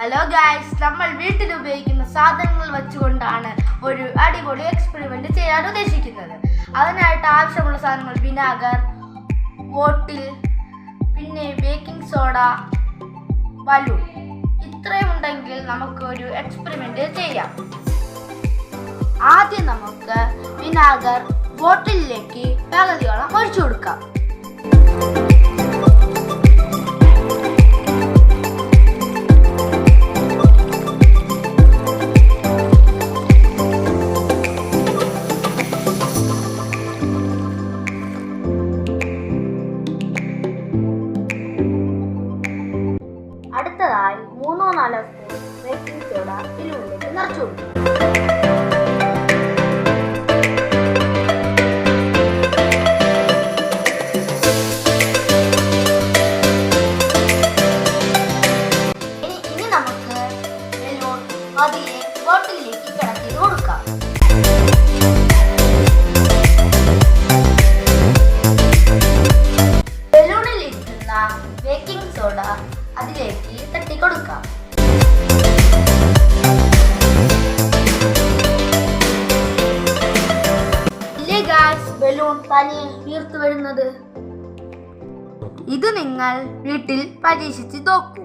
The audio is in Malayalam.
ഹലോ ഗായ്സ് നമ്മൾ വീട്ടിൽ ഉപയോഗിക്കുന്ന സാധനങ്ങൾ വെച്ചുകൊണ്ടാണ് ഒരു അടിപൊളി എക്സ്പെരിമെന്റ് ചെയ്യാൻ ഉദ്ദേശിക്കുന്നത്. അതിനായിട്ട് ആവശ്യമുള്ള സാധനങ്ങൾ വിനാഗർ ബോട്ടിൽ പിന്നെ ബേക്കിംഗ് സോഡ ബലൂൺ ഇത്രയും ഉണ്ടെങ്കിൽ നമുക്ക് ഒരു എക്സ്പെരിമെന്റ് ചെയ്യാം. ആദ്യം നമുക്ക് വിനാഗർ ബോട്ടിലേക്ക് പകുതിയോളം ഒഴിച്ചു കൊടുക്കാം. അടുത്തതായി മൂന്നോ നാലോ സ്പൂൺ ബേക്കിംഗ് സോഡ ഇതിനുള്ളിലേക്ക് നിറച്ചു കൊടുക്കും. പതിയെ ബോട്ടിലേക്ക് ബേക്കിംഗ് സോഡ അതിലേക്ക് തട്ടി കൊടുക്കാം. ബലൂൺ വരുന്നത്? ഇത് നിങ്ങൾ വീട്ടിൽ പരീക്ഷിച്ച് നോക്കൂ.